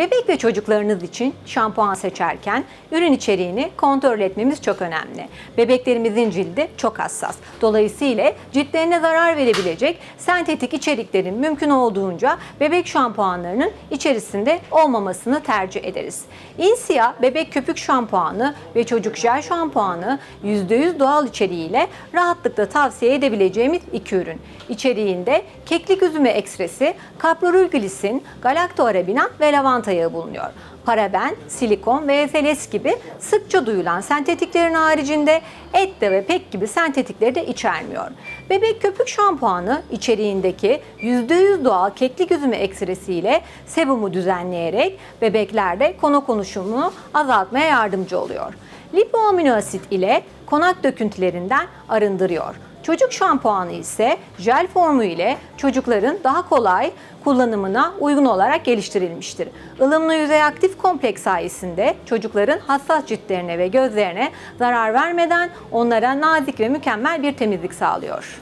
Bebek ve çocuklarınız için şampuan seçerken ürün içeriğini kontrol etmemiz çok önemli. Bebeklerimizin cildi çok hassas. Dolayısıyla ciltlerine zarar verebilecek sentetik içeriklerin mümkün olduğunca bebek şampuanlarının içerisinde olmamasını tercih ederiz. Insia bebek köpük şampuanı ve çocuk jel şampuanı %100 doğal içeriğiyle rahatlıkla tavsiye edebileceğimiz iki ürün. İçeriğinde keklik üzümü ekstresi, kaprolülglisin, galaktoarabinat ve lavanta yağı bulunuyor. Paraben, silikon ve SLS gibi sıkça duyulan sentetiklerin haricinde ette ve pek gibi sentetikleri de içermiyor. Bebek köpük şampuanı içeriğindeki %100 doğal keklik üzümü ekstresiyle sebumu düzenleyerek bebeklerde kono konuşumunu azaltmaya yardımcı oluyor. Lipoamino asit ile konak döküntülerinden arındırıyor. Çocuk şampuanı ise jel formu ile çocukların daha kolay kullanımına uygun olarak geliştirilmiştir. Ilımlı yüzey aktif kompleks sayesinde çocukların hassas ciltlerine ve gözlerine zarar vermeden onlara nazik ve mükemmel bir temizlik sağlıyor.